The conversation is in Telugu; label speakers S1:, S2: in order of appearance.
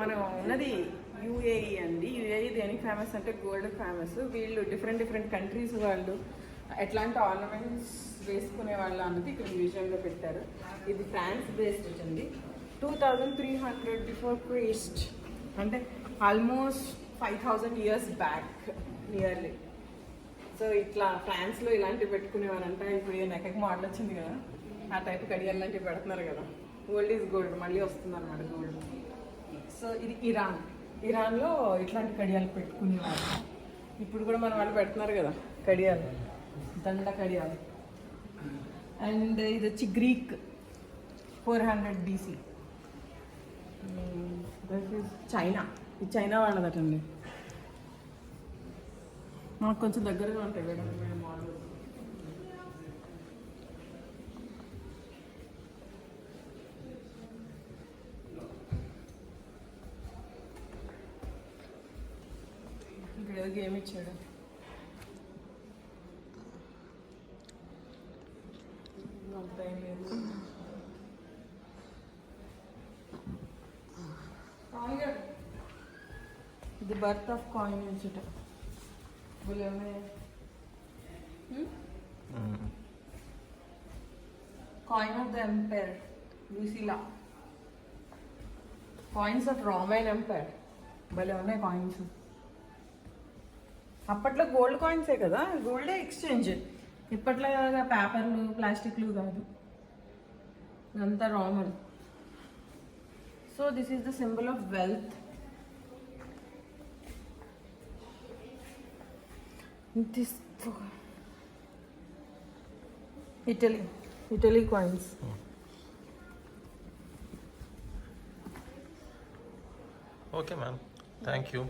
S1: మనం ఉన్నది యూఏఈ అండి యూఏఈ దేనికి ఫేమస్ అంటే గోల్డ్ ఫేమస్ వీళ్ళు డిఫరెంట్ డిఫరెంట్ కంట్రీస్ వాళ్ళు ఎట్లాంటి ఆర్నమెంట్స్ వేసుకునే వాళ్ళు అన్నది ఇక్కడ మ్యూజియంలో పెట్టారు ఇది ఫ్రాన్స్ బేస్డ్ అండి two thousand three hundred before Christ అంటే almost five thousand years back nearly so ఇట్లా ఫ్రాన్స్లో ఇలాంటివి పెట్టుకునేవారంట ఇప్పుడు నెక్కకి మోడల్ వచ్చింది కదా ఆ టైప్ కడియాలు లాంటివి పెడుతున్నారు కదా గోల్డ్ ఈజ్ గోల్డ్ మళ్ళీ వస్తుంది అనమాట గోల్డ్ సో ఇది ఇరాన్ ఇరాన్లో ఇట్లాంటి కడియాలు పెట్టుకునేవారు ఇప్పుడు కూడా మనం వాళ్ళు పెడుతున్నారు కదా కడియాలు దండ కడియాలు అండ్ ఇది వచ్చి Greek four hundred BC China ఇది చైనా వాళ్ళదటండి మాకు కొంచెం దగ్గరగా ఉంటాయి మేడం ఇక్కడ గేమ్ ఇచ్చాడు the birth of coin coin of the empire, Lucilla. Coins of Roman empire, बोले భలే coins. కాయిన్స్ అప్పట్ల గోల్డ్ కాయిన్సే కదా గోల్డే ఎక్స్ఛేంజ్ ఇప్పట్లగా పేపర్లూ ప్లాస్టిక్లూ కాదు అంత రామె so this is the symbol of wealth it is Italy Italy coins
S2: okay hmm thank you